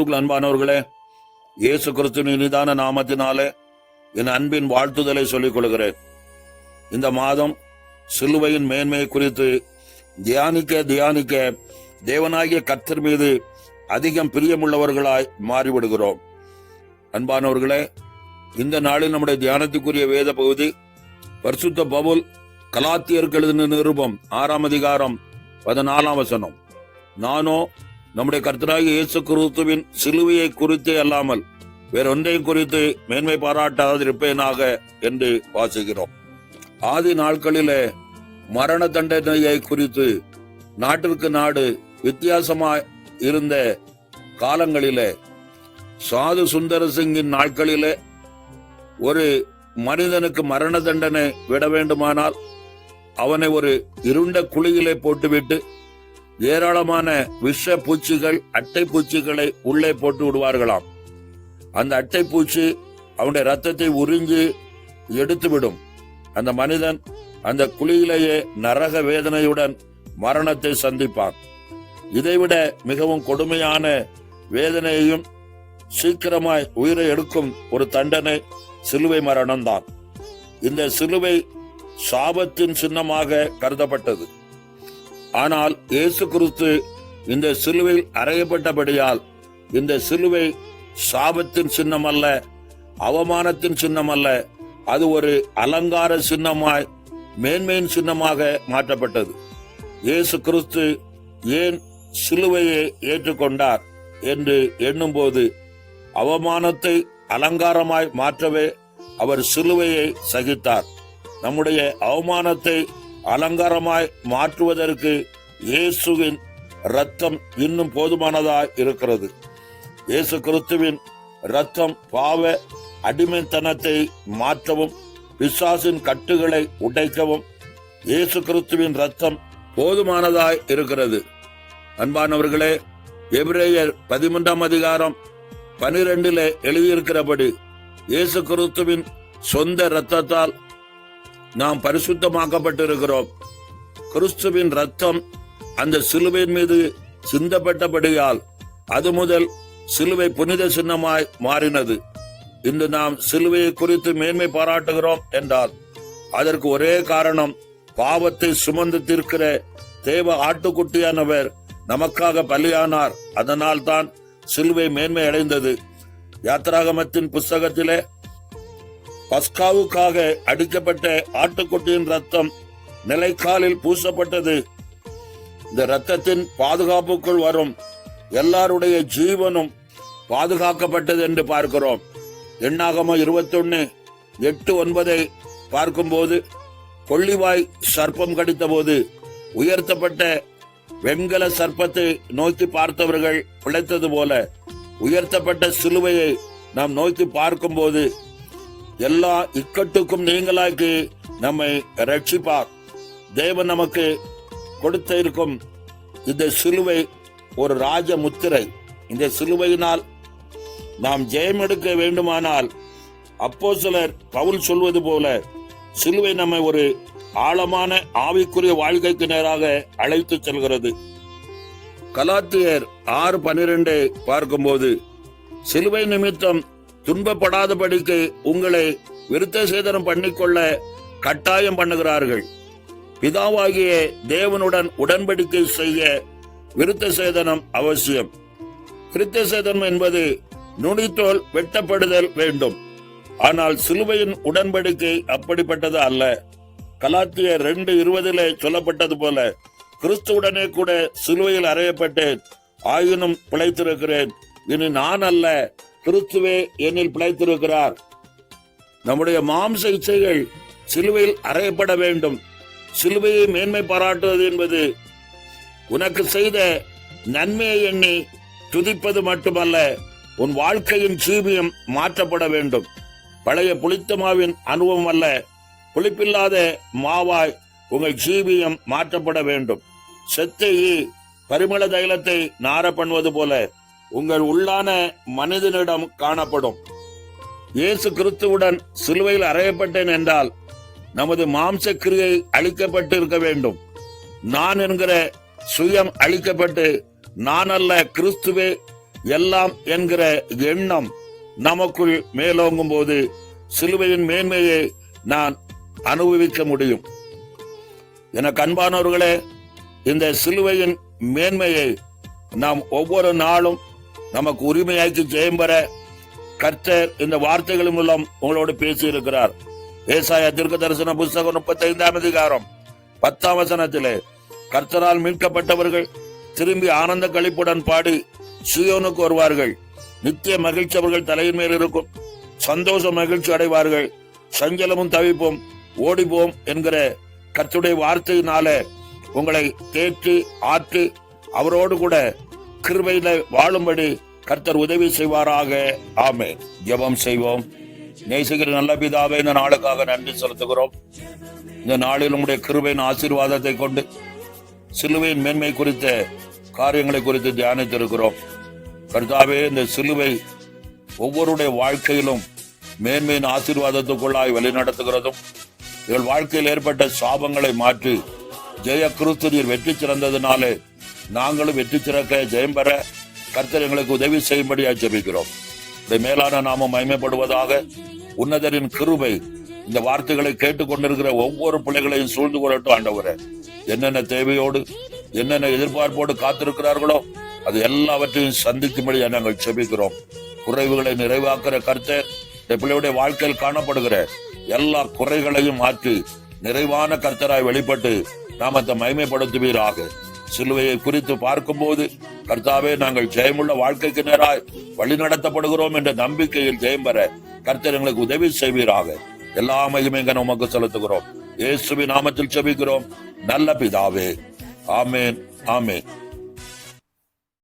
கிறிஸ்துக்கள் அன்பானவர்களே இயேசு கிறிஸ்துவின் இனிதான நாமத்தினாலே என் அன்பின் வாழ்த்துதலை சொல்லிக் கொள்கிறேன். இந்த மாதம் சிலுவையின் மேன்மை குறித்து தியானிக்க தியானிக்க தேவனாகிய கத்தர் மீது அதிகம் பிரியமுள்ளவர்களாய் மாறிவிடுகிறோம். அன்பானவர்களே இந்த நாளில் நம்முடைய தியானத்துக்குரிய வேத பகுதி பரிசுத்த பவுல் கலாத்தியருக்கு நிருபம் ஆறாம் அதிகாரம் பதினாலாம் வசனம். நானோ நம்முடைய கர்த்தராக இயேசு கிறிஸ்துவின் சிலுவையை குறித்தே அல்லாமல் வேறொன்றையும் குறித்து மேன்மை பாராட்டாதிருப்பேனாக என்று வாசிக்கிறோம் ஆதி நாட்களிலே மரண தண்டனையை குறித்து நாட்டிற்கு நாடு வித்தியாசமாய் இருந்த காலங்களிலே சாது சுந்தர சிங்கின் நாட்களிலே ஒரு மனிதனுக்கு மரண தண்டனை விட வேண்டுமானால் அவனை ஒரு இருண்ட குழியிலே போட்டுவிட்டு ஏராளமான விஷ பூச்சிகள் அட்டை பூச்சிகளை உள்ளே போட்டு விடுவார்களாம். அந்த அட்டை பூச்சி அவனுடைய ரத்தத்தை உறிஞ்சி எடுத்துவிடும். அந்த மனிதன் அந்த குழியிலேயே நரக வேதனையுடன் மரணத்தை சந்திப்பான். இதைவிட மிகவும் கொடுமையான வேதனையையும் சீக்கிரமாய் உயிரை எடுக்கும் ஒரு தண்டனை சிலுவை மரணம்தான். இந்த சிலுவை சாபத்தின் சின்னமாக கருதப்பட்டது. ஆனால் இயேசு கிறிஸ்து இந்த சிலுவையில் அறையப்பட்டபடியால் இந்த சிலுவை சாபத்தின் சின்னம் அல்ல அவமானத்தின் சின்னம் அல்ல அது ஒரு அலங்கார சின்னமாய் மேன்மையின் சின்னமாக மாற்றப்பட்டது. இயேசு கிறிஸ்து ஏன் சிலுவையை ஏற்றுக்கொண்டார் என்று எண்ணும்போது அவமானத்தை அலங்காரமாய் மாற்றவே அவர் சிலுவையை சகித்தார். நம்முடைய அவமானத்தை அலங்காரமாய் மாற்றுவதற்கு இயேசுவின் ரத்தம் இன்னும் போதுமானதாய் இருக்கிறது. இயேசு கிறிஸ்துவின் ரத்தம் பாவ அடிமைத்தனத்தை மாற்றவும் பிசாசின் கட்டுகளை உடைக்கவும் இயேசு கிறிஸ்துவின் ரத்தம் போதுமானதாய் இருக்கிறது. அன்பானவர்களே எபிரேயர் பதிமூன்றாம் அதிகாரம் பனிரெண்டிலே எழுதியிருக்கிறபடி இயேசு கிறிஸ்துவின் சொந்த இரத்தத்தால் நாம் பரிசுத்தமாக்கப்பட்டிருக்கிறோம். கிறிஸ்துவின் ரத்தம் அந்த சிலுவையின் மீது சிந்தப்பட்டபடியால் அது முதல் சிலுவை புனித சின்னமாய் மாறினது. இன்று நாம் சிலுவையை குறித்து மேன்மை பாராட்டுகிறோம் என்றார் அதற்கு ஒரே காரணம் பாவத்தை சுமந்து தீர்க்கிற தேவ ஆட்டுக்குட்டியானவர் நமக்காக பலியானார். அதனால் தான் சிலுவை மேன்மை அடைந்தது யாத்ராகமத்தின் புஸ்தகத்திலே பஸ்காவுக்காக அடிக்கப்பட்ட ஆட்டுக்குட்டியின் ரத்தம் நிலைக்காலில் பூசப்பட்டது. இந்த ரத்தத்தின் பாதுகாப்புக்குள் வரும் எல்லாருடைய ஜீவனும் பாதுகாக்கப்பட்டது என்று பார்க்கிறோம். எண்ணாகமோ இருபத்தொன்னு எட்டு ஒன்பதை பார்க்கும்போது கொள்ளிவாய் சர்ப்பம் கடித்தபோது உயர்த்தப்பட்ட வெண்கல சர்ப்பத்தை நோக்கி பார்த்தவர்கள் பிழைத்தது போல உயர்த்தப்பட்ட சிலுவையை நாம் நோக்கி பார்க்கும்போது எல்லா இக்கட்டுக்கும் நீங்களாக்கி நம்மை ரட்சிப்பார் தேவன் நமக்கு கொடுத்த இருக்கும் இந்த சிலுவை ஒரு ராஜ முத்திரை இந்த சிலுவையினால் நாம் ஜெயம் எடுக்க வேண்டுமானால் அப்போ சிலர் பவுல் சொல்வது போல சிலுவை நம்மை ஒரு ஆழமான ஆவிக்குரிய வாழ்க்கைக்கு நேராக அழைத்து செல்கிறது. கலாத்தியர் ஆறு பனிரெண்டை பார்க்கும்போது சிலுவை நிமித்தம் துன்பப்படாதபடிக்கு உங்களை விருத்த சேதனம் பண்ணிக்கொள்ள கட்டாயம் பண்ணுகிறார்கள். பிதாவாகிய தேவனுடன் உடன்படிக்கை செய்ய விருத்த சேதனம் அவசியம். கிருத்த சேதனம் என்பது நுனித்தோல் வெட்டப்படுதல் வேண்டும். ஆனால் சிலுவையின் உடன்படிக்கை அப்படிப்பட்டது அல்ல. கலாத்திய ரெண்டு இருபதிலே சொல்லப்பட்டது போல கிறிஸ்துவுடனே கூட சிலுவையில் அறையப்பட்டேன் ஆயினும் பிழைத்திருக்கிறேன். இனி நான் அல்ல கிறிஸ்துவே என்னில் பிழைத்திருக்கிறார். நம்முடைய மாம்ச இச்சைகள் சிலுவையில் அறையப்பட வேண்டும். சிலுவையை மேன்மை பாராட்டுவது என்பது உனக்கு செய்த நன்மையை எண்ணி துதிப்பது மட்டுமல்ல உன் வாழ்க்கையின் ஜீவியம் மாற்றப்பட வேண்டும். பழைய புளித்த மாவின் அனுபவம் அல்ல புளிப்பில்லாத மாவாய் உங்கள் ஜீவியம் மாற்றப்பட வேண்டும். செத்தை பரிமள தைலத்தை நார பண்ணுவது போல உங்கள் உள்ளான மனிதனிடம் காணப்படும். இயேசு கிறிஸ்துவுடன் சிலுவையில் அறையப்பட்டேன் என்றால் நமது மாம்ச கிரியை அழிக்கப்பட்டு இருக்க வேண்டும். நான் என்கிற சுயம் அழிக்கப்பட்டு நான் அல்ல கிறிஸ்துவே எல்லாம் என்கிற எண்ணம் நமக்குள் மேலோங்கும் போது சிலுவையின் மேன்மையை நான் அனுபவிக்க முடியும். எனக்கு அன்பானவர்களே இந்த சிலுவையின் மேன்மையை நாம் ஒவ்வொரு நாளும் நமக்கு உரிமையாக்கி ஜெயம்பெற கர்த்தர் இந்த வார்த்தைகள் மூலம் உங்களோடு பேசி இருக்கிறார் ஏசாய தீர்க்க தரிசன புஸ்தகம் முப்பத்தி ஐந்தாம் அதிகாரம் பத்தாம் வசனத்திலே கர்த்தரால் மீட்கப்பட்டவர்கள் திரும்பி ஆனந்த கழிப்புடன் பாடி சுயோனுக்கு வருவார்கள். நித்திய மகிழ்ச்சி அவர்கள் தலையின் மேல் இருக்கும். சந்தோஷ மகிழ்ச்சி அடைவார்கள். சஞ்சலமும் தவிப்போம். ஓடிப்போம் என்கிற கர்த்துடைய வார்த்தையினால உங்களை தேற்றி ஆற்றி அவரோடு கூட கிருபையில வாழும்படி கர்த்தர் உதவி செய்வாராக. ஆமே ஜெபம் செய்வோம். நேசிக்கிற நல்ல பிதாவே இந்த நாளுக்காக நன்றி செலுத்துகிறோம். இந்த நாளில் உங்களுடைய கிருபையின் ஆசீர்வாதத்தை கொண்டு சிலுவையின் மேன்மை குறித்த காரியங்களை குறித்து தியானித்திருக்கிறோம். கர்த்தாவே இந்த சிலுவை ஒவ்வொருடைய வாழ்க்கையிலும் மேன்மையின் ஆசீர்வாதத்துக்குள்ளாய் வழிநடத்துகிறதும் எங்கள் வாழ்க்கையில் ஏற்பட்ட சாபங்களை மாற்றி ஜெய கிறிஸ்து நீர் வெற்றி சிறந்ததுனாலே நாங்களும் வெற்றி திறக்க ஜெயம் பெற கர்த்தர் எங்களுக்கு உதவி செய்யும்படியாக ஜெபிக்கிறோம் இதை மேலான நாமம் மயமைப்படுவதாக உன்னதரின் கிருபை இந்த வார்த்தைகளை கேட்டுக்கொண்டிருக்கிற ஒவ்வொரு பிள்ளைகளையும் சூழ்ந்து கொள்ளட்டும் ஆண்டவரே. என்னென்ன தேவையோடு என்னென்ன எதிர்பார்ப்போடு காத்திருக்கிறார்களோ அது எல்லாவற்றையும் சந்திக்கும்படி நாங்கள் செபிக்கிறோம் குறைவுகளை நிறைவாக்குற கர்த்தர் இந்த பிள்ளையுடைய வாழ்க்கையில் காணப்படுகிற எல்லா குறைகளையும் மாற்றி நிறைவான கர்த்தராய் வெளிப்பட்டு நாம் அதை மயமைப்படுத்துவீராக சிலுவையை குறித்து பார்க்கும்போது கர்த்தாவே நாங்கள் ஜெயமுள்ள வாழ்க்கைக்கு நேராய் வழிநடத்தப்படுகிறோம் என்ற நம்பிக்கையில் ஜெயம் பெற கர்த்தர் எங்களுக்கு உதவி செய்வீராக. எல்லா மகிமையும் உமக்கு செலுத்துகிறோம். இயேசுவின் நாமத்தில் செபிக்கிறோம் நல்ல பிதாவே. ஆமேன். ஆமேன்.